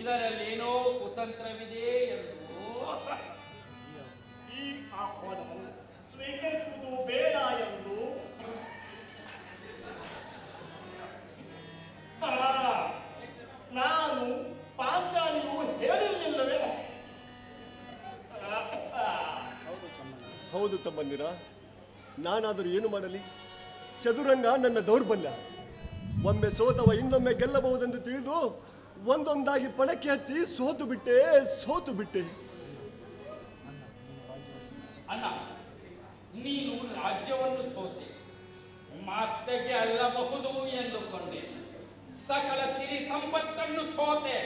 ಇದರಲ್ಲೇನೋ ಕುತಂತ್ರವಿದೆ ಎಂದು. ಈ ಆಹ್ವಾನವನ್ನು ಸ್ವೀಕರಿಸುವುದು ಬೇಡ ಎಂದು. ನಾನು ಪಾಂಚಾಲಿಯು ಹೇಳಿರಲಿಲ್ಲವೇ? ಹೌದು ತಮ್ಮಂದಿರ ನಾನಾದರೂ ಏನು ಮಾಡಲಿ? ಚದುರಂಗ ನನ್ನ ದೌರ್ಬಲ್ಯ. ಒಮ್ಮೆ ಸೋತವ ಇನ್ನೊಮ್ಮೆ ಗೆಲ್ಲಬಹುದೆಂದು ತಿಳಿದು ಒಂದೊಂದಾಗಿ ಪಣಕ್ಕೆ ಹಚ್ಚಿ ಸೋತು ಬಿಟ್ಟೆ ಸೋತು ಬಿಟ್ಟೆ. ಅಣ್ಣ ನೀನು ರಾಜ್ಯವನ್ನು ಸೋತೆ ಮಾತೆಗೆ ಅಲ್ಲಬಹುದು ಎಂದುಕೊಂಡೆ. ಸಕಲ ಸಿರಿ ಸಂಪತ್ತನ್ನು ಸೋತೆ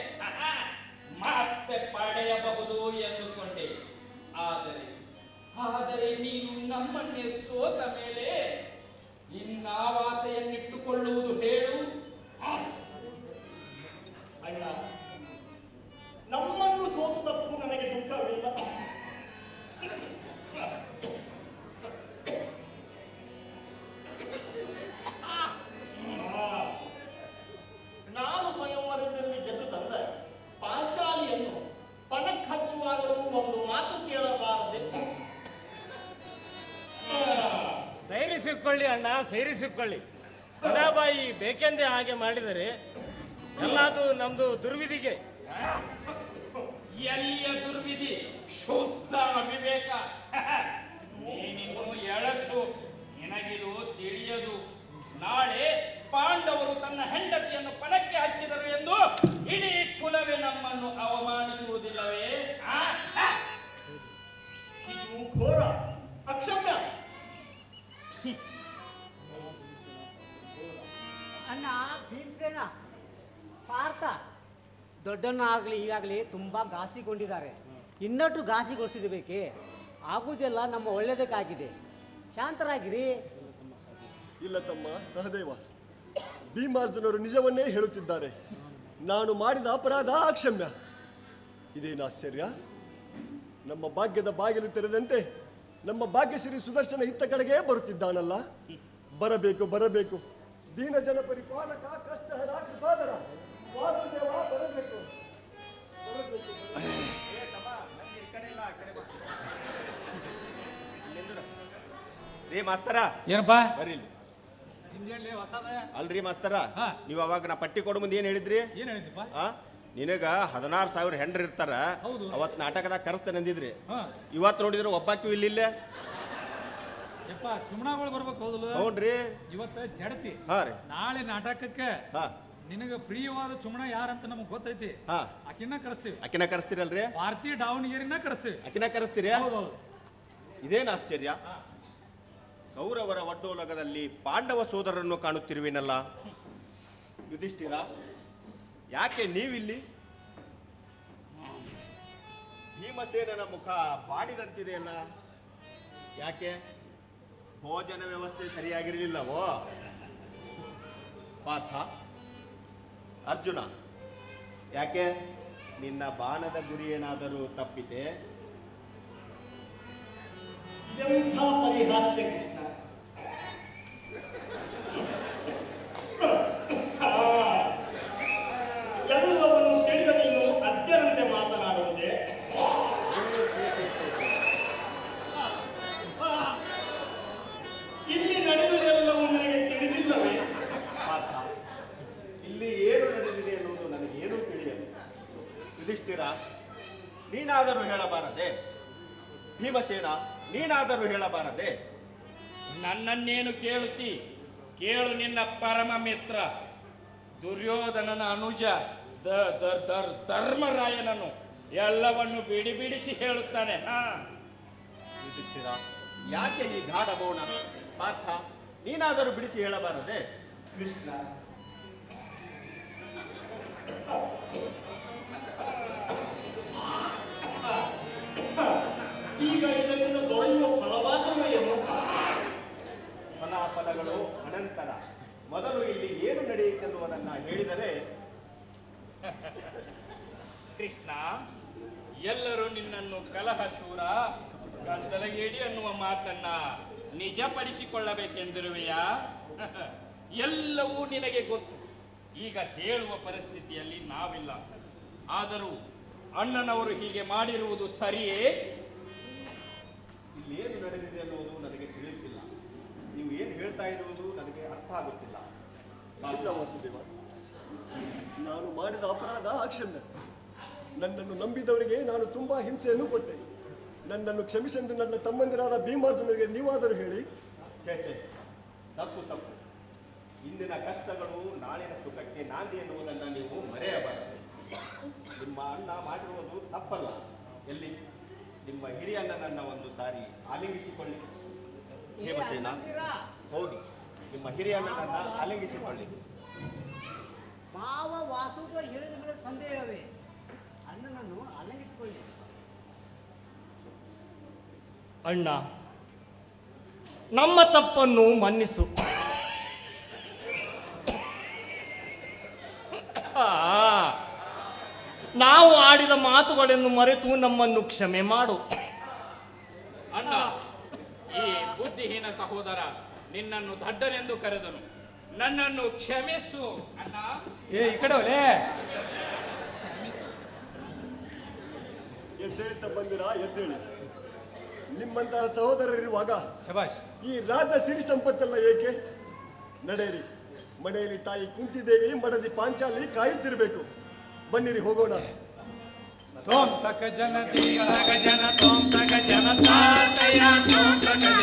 ಮತ್ತೆ ಪಡೆಯಬಹುದು ಎಂದುಕೊಂಡೆ. ಆದರೆ ಆದರೆ ನೀನು ನಮ್ಮನ್ನೇ ಸೋತ ಮೇಲೆ ಇನ್ನಾವಾಸೆಯನ್ನಿಟ್ಟುಕೊಳ್ಳುವುದು ಸೈರಿಸಿಕೊಳ್ಳಿ ಅಣ್ಣ ಸೇರಿಸಿಕೊಳ್ಳಿ. ಅಣ್ಣಾಬಾಯಿ ಬೇಕೆಂದೇ ಹಾಗೆ ಮಾಡಿದರೆ ಎಲ್ಲದು ನಮ್ದು ದುರ್ವಿಧಿಗೆ. ಪಾರ್ಥ ದೊಡ್ಡಣ್ಣ ಆಗಲಿ ಈಗಾಗಲಿ ತುಂಬ ಘಾಸಿಗೊಂಡಿದ್ದಾರೆ. ಇನ್ನಷ್ಟು ಘಾಸಿಗೊಳಿಸಿದ ಬೇಕೇ ಆಗುವುದೆಲ್ಲ ನಮ್ಮ ಒಳ್ಳೆಯದಕ್ಕಾಗಿದೆ ಶಾಂತರಾಗಿರಿ. ಇಲ್ಲ ತಮ್ಮ, ಸಹದೇವ. ಭೀಮಾರ್ಜುನರು ನಿಜವನ್ನೇ ಹೇಳುತ್ತಿದ್ದಾರೆ. ನಾನು ಮಾಡಿದ ಅಪರಾಧ ಅಕ್ಷಮ್ಯ. ಇದೇನು ಆಶ್ಚರ್ಯ? ನಮ್ಮ ಭಾಗ್ಯದ ಬಾಗಿಲು ತೆರೆದಂತೆ ನಮ್ಮ ಭಾಗ್ಯಶ್ರೀ ಸುದರ್ಶನ ಇತ್ತ ಕಡೆಗೆ ಬರುತ್ತಿದ್ದಾನಲ್ಲ. ಬರಬೇಕು ಬರಬೇಕು. ದೀನ ಜನ ಪರಿಪಾಲಕ ಕಷ್ಟಹರ ಕೃಪಾದರ ವಾಸುದೇವ ಬರಬೇಕು. ಬರಬೇಕು ರೀ ಮಾಸ್ತರ. ಏನಪ್ಪಾ? ಇಲ್ಲಿ. ಅಲ್ರಿ ಮಾಸ್ತರ. ನೀವ್ ಅವಾಗ ನಾ ಪಟ್ಟಿ ಕೊಡು ಮುಂದೆ ಏನ್ ಹೇಳಿದ್ರಿ? ಏನ್ ನಿನಗ ಹದಿನಾರು ಸಾವಿರ ಹೆಂಡ್ರ ಇರ್ತಾರ. ಹೌದು. ಅವತ್ ನಾಟಕದಾಗ ಕರೆಸ್ತೇನೆ ಅಂದಿದ್ರಿ. ಇವತ್ ನೋಡಿದ್ರೆ ಒಬ್ಬಾಕಿ ಇಲ್ಲಿಲ್ಲ ಯಪ್ಪ ಚುಮಣಗಳು ಬರ್ಬೇಕು ಹೌದಲ್ಲ? ಹೌದ್ರಿ ಇವತ್ತ ಜಡತಿ. ಹಾ ರೀ. ನಾಳೆ ನಾಟಕಕ್ಕೆ ಹಾ. ನಿನಗ ಪ್ರಿಯವಾದ ಚುಮಣ ಯಾರಂತ ನಮಗ್ ಗೊತ್ತೈತಿ? ಹಾ. ಆಕಿನ ಕರೆಸ್ತೀವಿ. ಅಕಿನ ಕರೆಸ್ತೀರಲ್ರಿ? ಭಾರತೀಯ ದಾವಣಗೆರೆನ ಕರೆಸ್ತೀವಿ. ಅಕಿನ ಕರೆಸ್ತೀರಿ? ಹೌದೌದು. ಇದೇನು ಆಶ್ಚರ್ಯ? ಕೌರವರ ಒಡ್ಡೋಲಗದಲ್ಲಿ ಪಾಂಡವ ಸೋದರರನ್ನು ಕಾಣುತ್ತಿರುವಿನಲ್ಲ? ಯುಧಿಷ್ಠಿರ ಯಾಕೆ ನೀವಿಲ್ಲಿ? ಭೀಮಸೇನನ ಮುಖ ಬಾಡಿದಂತಿದೆಯಲ್ಲ? ಯಾಕೆ? ಭೋಜನ ವ್ಯವಸ್ಥೆ ಸರಿಯಾಗಿರಲಿಲ್ಲವೋ? ಪಾರ್ಥ ಅರ್ಜುನ ಯಾಕೆ ನಿನ್ನ ಬಾಣದ ಗುರಿ ಏನಾದರೂ ತಪ್ಪಿದೆ ಪರಿಹಾಸ್ಯ ನೀನಾದರೂ ಹೇಳಬಾರದೆ. ಭೀಮಸೇನ ನೀನಾದರೂ ಹೇಳಬಾರದೆ. ನನ್ನನ್ನೇನು ಕೇಳುತ್ತಿ? ಕೇಳು ನಿನ್ನ ಪರಮ ಮಿತ್ರ ದುರ್ಯೋಧನನ ಅನುಜ ದ ಧರ್ಮರಾಯನನು. ಎಲ್ಲವನ್ನು ಬಿಡಿ ಬಿಡಿಸಿ ಹೇಳುತ್ತಾನೆ. ಹಾ. ಯುಧಿಷ್ಠಿರ ಯಾಕೆ ಈ ಗಾಢ ಮೌನ? ಪಾರ್ಥ ನೀನಾದರೂ ಬಿಡಿಸಿ ಹೇಳಬಾರದೆ. ಕೃಷ್ಣ. ಈಗ ಇದರಿಂದ ದೊರೆಯುವ ಫಲವಾದರೂ ಏನು? ಫಲಾಫಲಗಳು ಅನಂತರ. ಮೊದಲು ಇಲ್ಲಿ ಏನು ನಡೆಯಿತೆನ್ನುವುದನ್ನ ಹೇಳಿದರೆ, ಕೃಷ್ಣ, ಎಲ್ಲರೂ ನಿನ್ನನ್ನು ಕಲಹ ಶೂರ ಗದ್ದಲಗೇಡಿ ಅನ್ನುವ ಮಾತನ್ನ ನಿಜಪಡಿಸಿಕೊಳ್ಳಬೇಕೆಂದಿರುವೆಯಾ? ಎಲ್ಲವೂ ನಿನಗೆ ಗೊತ್ತು. ಈಗ ಹೇಳುವ ಪರಿಸ್ಥಿತಿಯಲ್ಲಿ ನಾವಿಲ್ಲ. ಆದರೂ ಅಣ್ಣನವರು ಹೀಗೆ ಮಾಡಿರುವುದು ಸರಿಯೇ? ಇಲ್ಲಿ ಏನು ನಡೆದಿದೆ ಅನ್ನುವುದು ನನಗೆ ತಿಳಿಯುತ್ತಿಲ್ಲ. ನೀವು ಏನು ಹೇಳ್ತಾ ಇರುವುದು ನನಗೆ ಅರ್ಥ ಆಗುತ್ತಿಲ್ಲ. ಇಲ್ಲ ವಾಸುದೇವ. ನಾನು ಮಾಡಿದ ಅಪರಾಧ ಆಕ್ಷನ್ ನನ್ನನ್ನು ನಂಬಿದವರಿಗೆ ನಾನು ತುಂಬಾ ಹಿಂಸೆಯನ್ನು ಕೊಟ್ಟೆ. ನನ್ನನ್ನು ಕ್ಷಮಿಸೆಂದು ನನ್ನ ತಮ್ಮಂದಿರಾದ ಭೀಮಾರ್ಜುನರಿಗೆ ನೀವಾದರೂ ಹೇಳಿ. ಛೇ ಛೇ. ತಪ್ಪು ತಪ್ಪು. ಇಂದಿನ ಕಷ್ಟಗಳು ನಾಳಿನ ಸುಖಕ್ಕೆ ನಾಂದಿ ಎನ್ನುವುದನ್ನು ನೀವು ಮರೆಯಬಾರದು. ನಿಮ್ಮ ಅಣ್ಣ ಮಾಡಿರುವುದು ತಪ್ಪಲ್ಲ. ಎಲ್ಲಿ? ನಿಮ್ಮ ಹಿರಿಯಣ್ಣನನ್ನ ಒಂದು ಸಾರಿ ಆಲಿಂಗಿಸಿಕೊಳ್ಳಿ. ಭೀಮಸೇನ ಹೋಗಿ. ನಿಮ್ಮ ಹಿರಿಯಣ್ಣನನ್ನ ಆಲಿಂಗಿಸಿಕೊಳ್ಳಿ. ಭಾವ ವಾಸುದ ಹೇಳಿದ ಮೇಲೆ ಸಂದೇಹವೇ? ಅಣ್ಣನನ್ನು ಅಲಂಗಿಸಿಕೊಳ್ಳಿ ಅಣ್ಣ ನಮ್ಮ ತಪ್ಪನ್ನು ಮನ್ನಿಸು ಆ, ನಾವು ಆಡಿದ ಮಾತುಗಳನ್ನು ಮರೆತು ನಮ್ಮನ್ನು ಕ್ಷಮೆ ಮಾಡು. ಅಣ್ಣ ಈ ಬುದ್ಧಿಹೀನ ಸಹೋದರ ನಿನ್ನನ್ನು ದಡ್ಡನೆಂದು ಕರೆದನು. ನನ್ನನ್ನು ಕ್ಷಮಿಸು ಅಣ್ಣ. ಏ ಈ ಕಡೆ ಒಲೆ ಎದ್ದೇಳಿ ತಮ್ಮಂದಿರ ಎದ್ದೇಳಿ. ನಿಮ್ಮಂತಹ ಸಹೋದರರಿರುವಾಗ ಶಬಾಷ್. ಈ ರಾಜ ಸಿರಿ ಸಂಪತ್ತೆಲ್ಲ ಏಕೆ? ನಡೆಯಿರಿ. ಮನೆಯಲ್ಲಿ ತಾಯಿ ಕುಂತಿದೇವಿ ಮಡದಿ ಪಾಂಚಾಲಿ ಕಾಯುತ್ತಿರಬೇಕು. ಬನ್ನಿರಿ ಹೋಗೋಣ. तोम तक जन तक जन तक जन तातया तोम तक